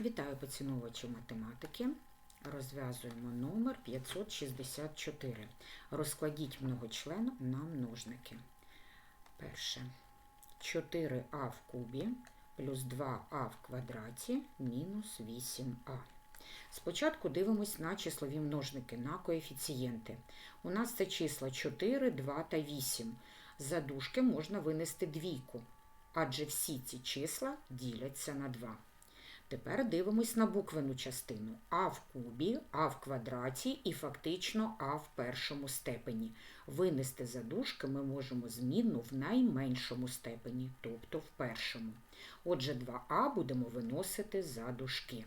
Вітаю поціновувачів математики. Розв'язуємо номер 564. Розкладіть многочлен на множники. Перше. 4а в кубі плюс 2а в квадраті мінус 8а. Спочатку дивимось на числові множники, на коефіцієнти. У нас це числа 4, 2 та 8. За дужки можна винести двійку, адже всі ці числа діляться на 2. Тепер дивимось на буквену частину а в кубі, а в квадраті і фактично а в першому степені. Винести за дужки ми можемо змінну в найменшому степені, тобто в першому. Отже, 2а будемо виносити за дужки.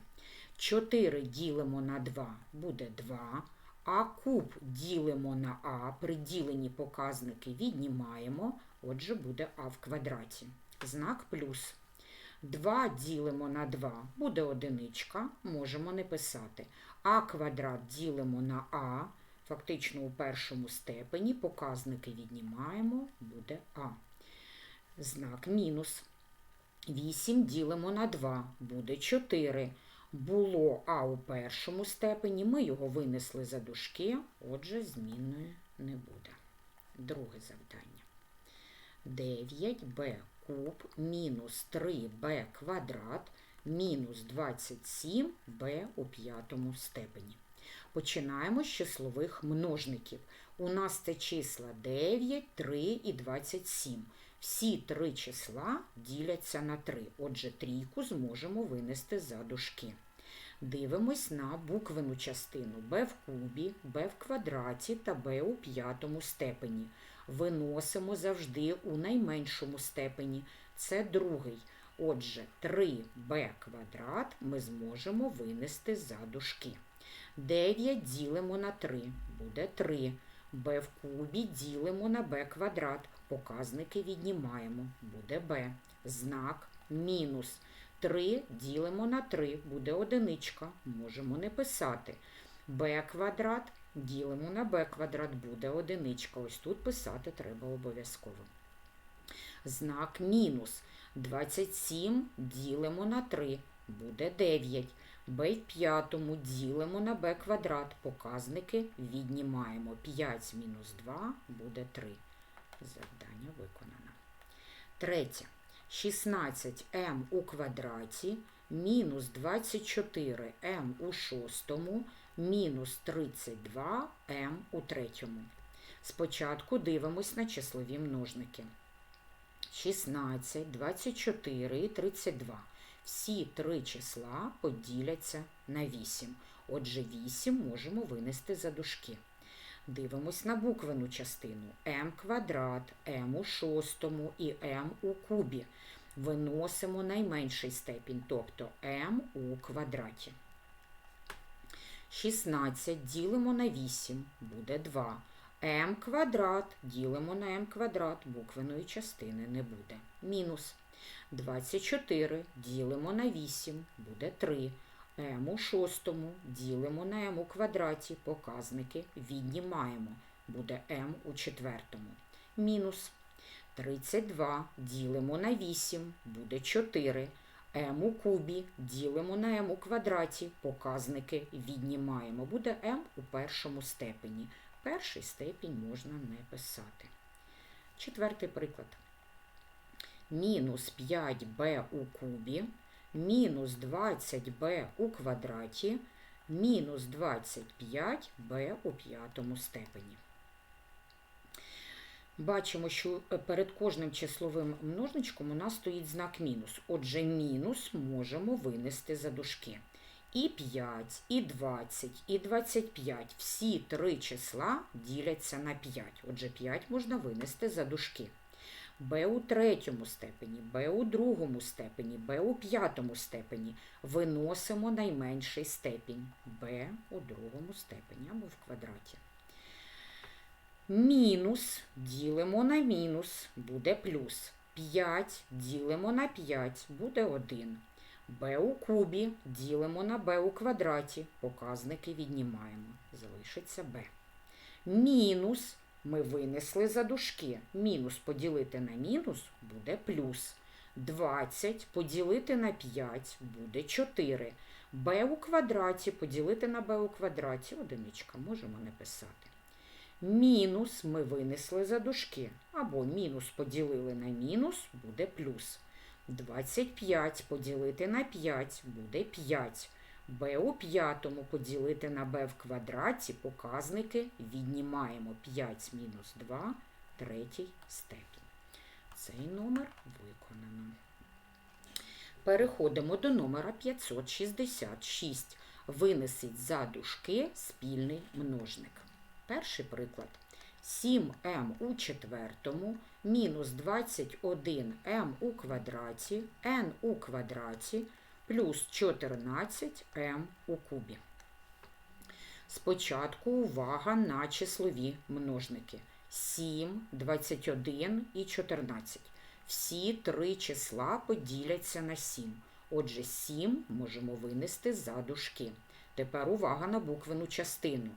4 ділимо на 2 буде 2. А куб ділимо на а, приділені показники віднімаємо, отже буде а в квадраті. Знак плюс. 2 ділимо на 2 буде одиничка, можемо не писати. А квадрат ділимо на а, фактично у першому степені, показники віднімаємо, буде а. Знак мінус. 8 ділимо на 2 буде 4. Було а у першому степені, ми його винесли за дужки, отже, змінної не буде. Друге завдання. 9b куб мінус 3b квадрат мінус 27b у п'ятому степені. Починаємо з числових множників. У нас це числа 9, 3 і 27. Всі три числа діляться на 3. Отже, трійку зможемо винести за дужки. Дивимось на буквену частину b в кубі, b в квадраті та b у п'ятому степені. Виносимо завжди у найменшому степені. Це другий. Отже, 3b квадрат ми зможемо винести за дужки. 9 ділимо на 3, буде 3. b в кубі ділимо на b квадрат. Показники віднімаємо, буде b. Знак мінус. 3 ділимо на 3, буде одиничка, можемо не писати. b квадрат ділимо на b квадрат, буде одиничка. Ось тут писати треба обов'язково. Знак мінус. 27 ділимо на 3, буде 9. b в п'ятому ділимо на b квадрат. Показники віднімаємо. 5 мінус 2 буде 3. Завдання виконано. Третє. 16m у квадраті мінус 24m у шостому мінус 32m у третьому. Спочатку дивимось на числові множники. 16, 24 і 32. Всі три числа поділяться на 8. Отже, 8 можемо винести за дужки. Дивимось на буквену частину m квадрат, m у шостому і m у кубі. Виносимо найменший степінь, тобто m у квадраті. 16 ділимо на 8, буде 2. m квадрат ділимо на m квадрат, буквеної частини не буде. Мінус 24 ділимо на 8, буде 3 m у шостому ділимо на m у квадраті, показники віднімаємо, буде m у четвертому. Мінус 32 ділимо на 8, буде 4. M у кубі ділимо на m у квадраті, показники віднімаємо, буде m у першому степені. Перший степінь можна не писати. Четвертий приклад. Мінус 5b у кубі мінус 20b у квадраті, мінус 25b у п'ятому степені. Бачимо, що перед кожним числовим множничком у нас стоїть знак мінус. Отже, мінус можемо винести за дужки. І 5, і 20, і 25. Всі три числа діляться на 5. Отже, 5 можна винести за дужки. Б у третьому степені, Б у другому степені, Б у п'ятому степені. Виносимо найменший степінь Б у другому степені або в квадраті. Мінус ділимо на мінус, буде плюс. 5 ділимо на 5, буде 1. Б у кубі ділимо на Б у квадраті, показники віднімаємо. Залишиться Б. Мінус ми винесли за дужки. Мінус поділити на мінус буде плюс. 20 поділити на 5 буде 4. b у квадраті поділити на b у квадраті одиничка, можемо не писати. Мінус ми винесли за дужки. Або мінус поділили на мінус буде плюс. 25 поділити на 5 буде 5. b у п'ятому поділити на b в квадраті показники віднімаємо 5 мінус 2 третій степінь. Цей номер виконано. Переходимо до номера 566. Винесіть за дужки спільний множник. Перший приклад. 7m у четвертому мінус 21m у квадраті, n у квадраті плюс 14m у кубі. Спочатку увага на числові множники. 7, 21 і 14. Всі три числа поділяться на 7. Отже, 7 можемо винести за дужки. Тепер увага на буквену частину.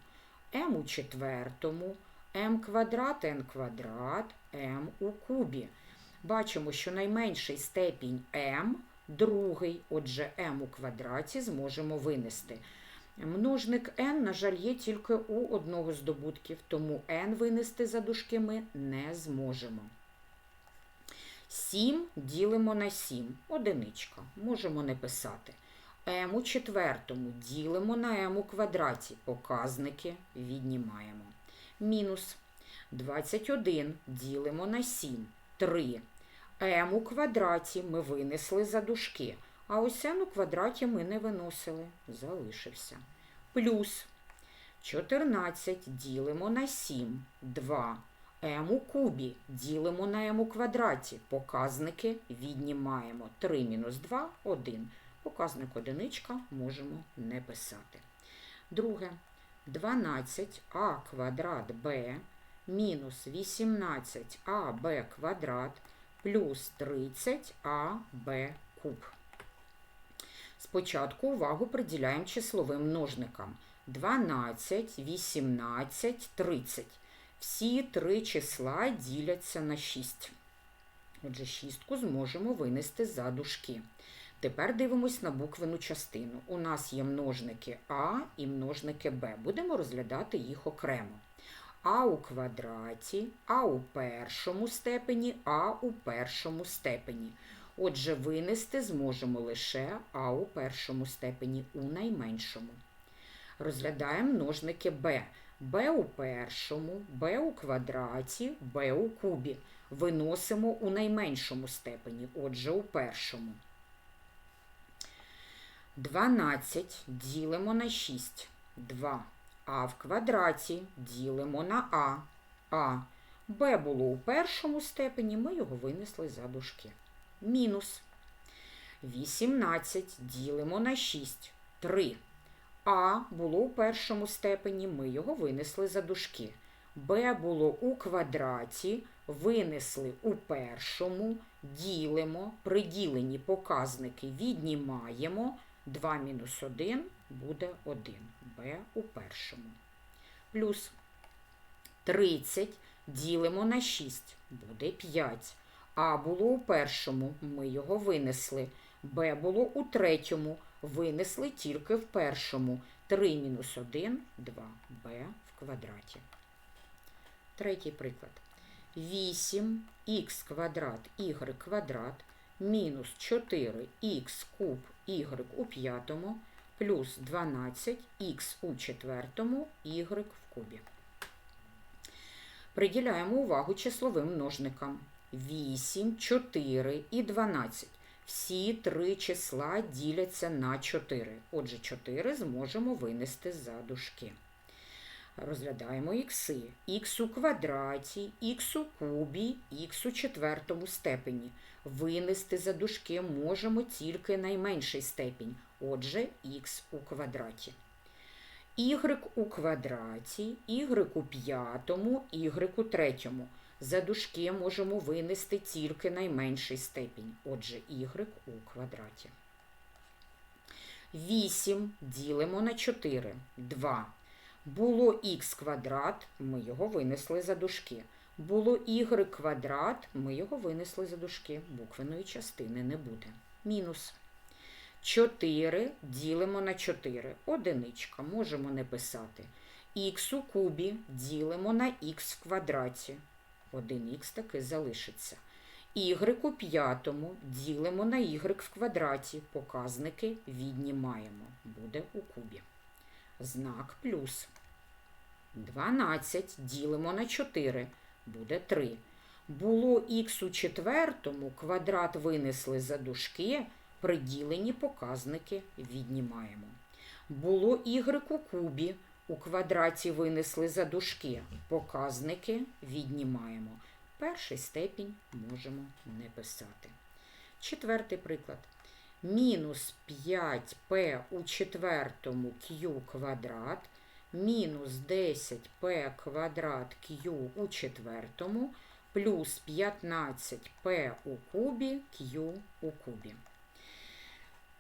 M у четвертому, m квадрат, n квадрат, m у кубі. Бачимо, що найменший степінь m другий, отже, m у квадраті зможемо винести. Множник n, на жаль, є тільки у одного з добутків, тому n винести за дужки ми не зможемо. 7 ділимо на 7, одиничка, можемо не писати. M у четвертому ділимо на m у квадраті, показники віднімаємо. Мінус 21 ділимо на 7, 3. m у квадраті ми винесли за дужки. А ось n у квадраті ми не виносили, залишився. Плюс 14 ділимо на 7, 2. m у кубі ділимо на m у квадраті. Показники віднімаємо 3 мінус 2, 1. Показник одиничка можемо не писати. Друге. 12а квадрат b мінус 18аб квадрат плюс 30аб куб. Спочатку увагу приділяємо числовим множникам 12, 18, 30. Всі три числа діляться на 6. Отже, шістку зможемо винести за дужки. Тепер дивимось на буквену частину. У нас є множники А і множники Б. Будемо розглядати їх окремо. А у квадраті, А у першому степені, А у першому степені. Отже, винести зможемо лише А у першому степені, у найменшому. Розглядаємо множники Б. Б у першому, Б у квадраті, Б у кубі. Виносимо у найменшому степені, отже, у першому. 12 ділимо на 6. 2. А в квадраті ділимо на А. А. Б було у першому степені, ми його винесли за дужки. Мінус. 18 ділимо на 6. 3. А було у першому степені, ми його винесли за дужки. Б було у квадраті, винесли у першому, ділимо, приділені показники віднімаємо. 2 мінус 1 буде 1. Б у першому. Плюс 30 ділимо на 6, буде 5. А було у першому, ми його винесли. Б було у третьому, винесли тільки в першому. 3 мінус 1 2 Б в квадраті. Третій приклад. 8х квадрат y квадрат мінус 4х куб y у п'ятому плюс 12х у четвертому y в кубі. Приділяємо увагу числовим множникам. 8, 4 і 12. Всі три числа діляться на 4. Отже, 4 зможемо винести за дужки. Розглядаємо ікси. Х у квадраті, х у кубі, х у четвертому степені. Винести за дужки можемо тільки найменший степінь, отже, х у квадраті. Y у квадраті, y у п'ятому, y у третьому. За дужки можемо винести тільки найменший степінь, отже, y у квадраті. 8 ділимо на 4, 2. Було х квадрат, ми його винесли за дужки. Було y квадрат, ми його винесли за дужки, буквеної частини не буде. Мінус. 4 ділимо на 4. Одиничка, можемо не писати. Х у кубі ділимо на х в квадраті. 1х таки залишиться. Y у п'ятому ділимо на y в квадраті. Показники віднімаємо. Буде у кубі. Знак плюс. 12 ділимо на 4. Буде 3. Було х у четвертому, квадрат винесли за дужки, приділені показники віднімаємо. Було y у кубі, у квадраті винесли за дужки, показники віднімаємо. Перший степінь можемо не писати. Четвертий приклад. Мінус 5p у четвертому q квадрат, мінус 10p квадрат q у четвертому, плюс 15p у кубі q у кубі.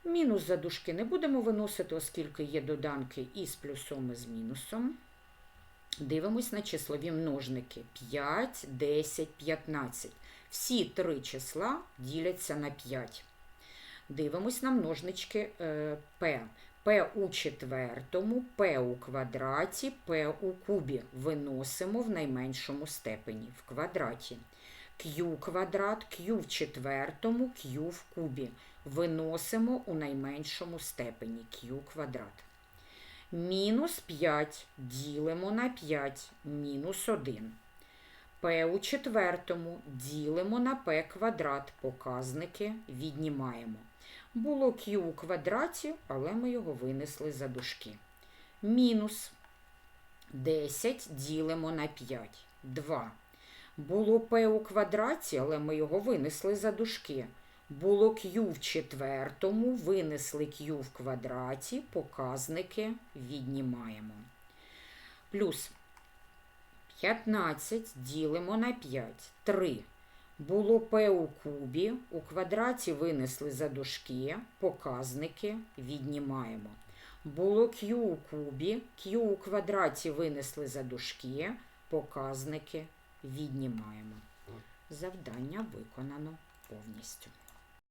Мінус за дужки не будемо виносити, оскільки є доданки із плюсом і з мінусом. Дивимось на числові множники 5, 10, 15. Всі три числа діляться на 5. Дивимось на множнички е, P. P у четвертому, P у квадраті, P у кубі. Виносимо в найменшому степені в квадраті. Q квадрат, Q в четвертому, Q в кубі. Виносимо у найменшому степені Q квадрат. Мінус 5 ділимо на 5, мінус 1. P у четвертому ділимо на P квадрат. Показники віднімаємо. Було Q у квадраті, але ми його винесли за дужки. Мінус 10 ділимо на 5. 2. Було P у квадраті, але ми його винесли за дужки. Було Q в четвертому, винесли Q в квадраті, показники віднімаємо. Плюс 15 ділимо на 5. 3. Було P у кубі, у квадраті винесли за дужки, показники віднімаємо. Було Q у кубі, Q у квадраті винесли за дужки, показники віднімаємо. Завдання виконано повністю.